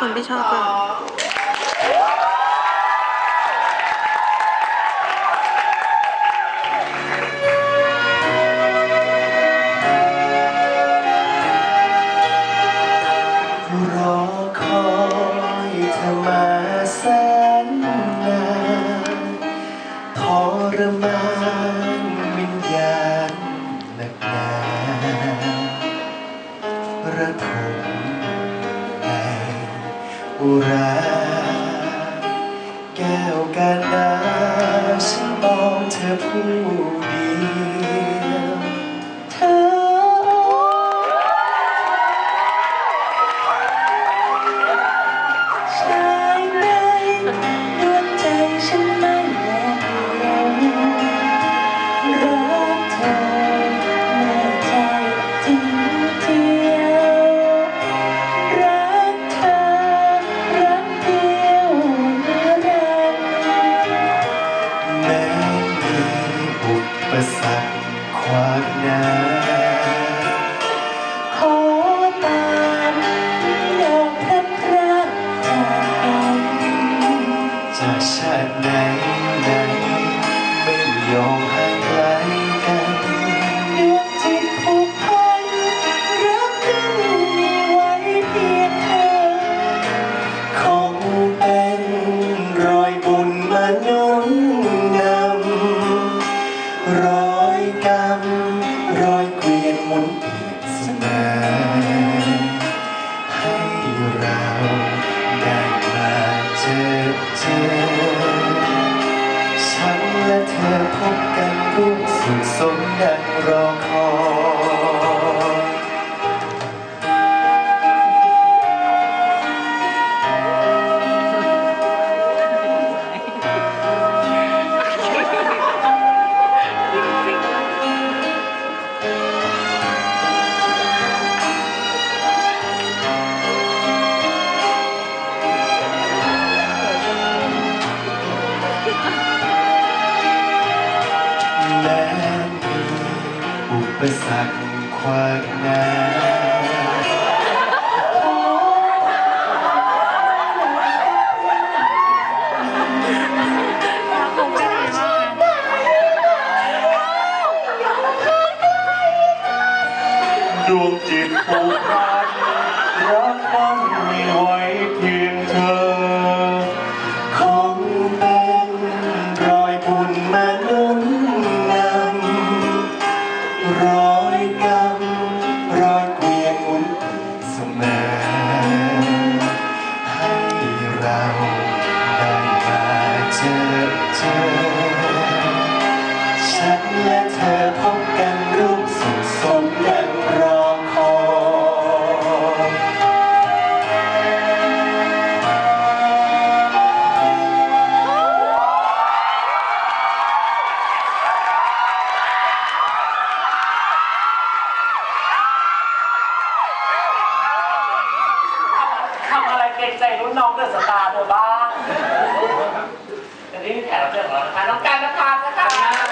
คนไม่ชอบเรารมานวิญญาณหนักหนาระทมใน อุราแก้วกันดาฉันมองเธอผู้เดียว คขวางหนาขอตามไม่ยอมพลัดพรากจากกันจากชาติไหนไหนไม่ยอมห่างไกล ขส อุปสรรคขวางหน้าดวงจิตผูกพันรักมัน รุ่นน้องเดอะสตาร์เธอบ้างเดี๋ยวนี้มีแขกรับเชิญของเรานะคะน้องการนภัสนะคะ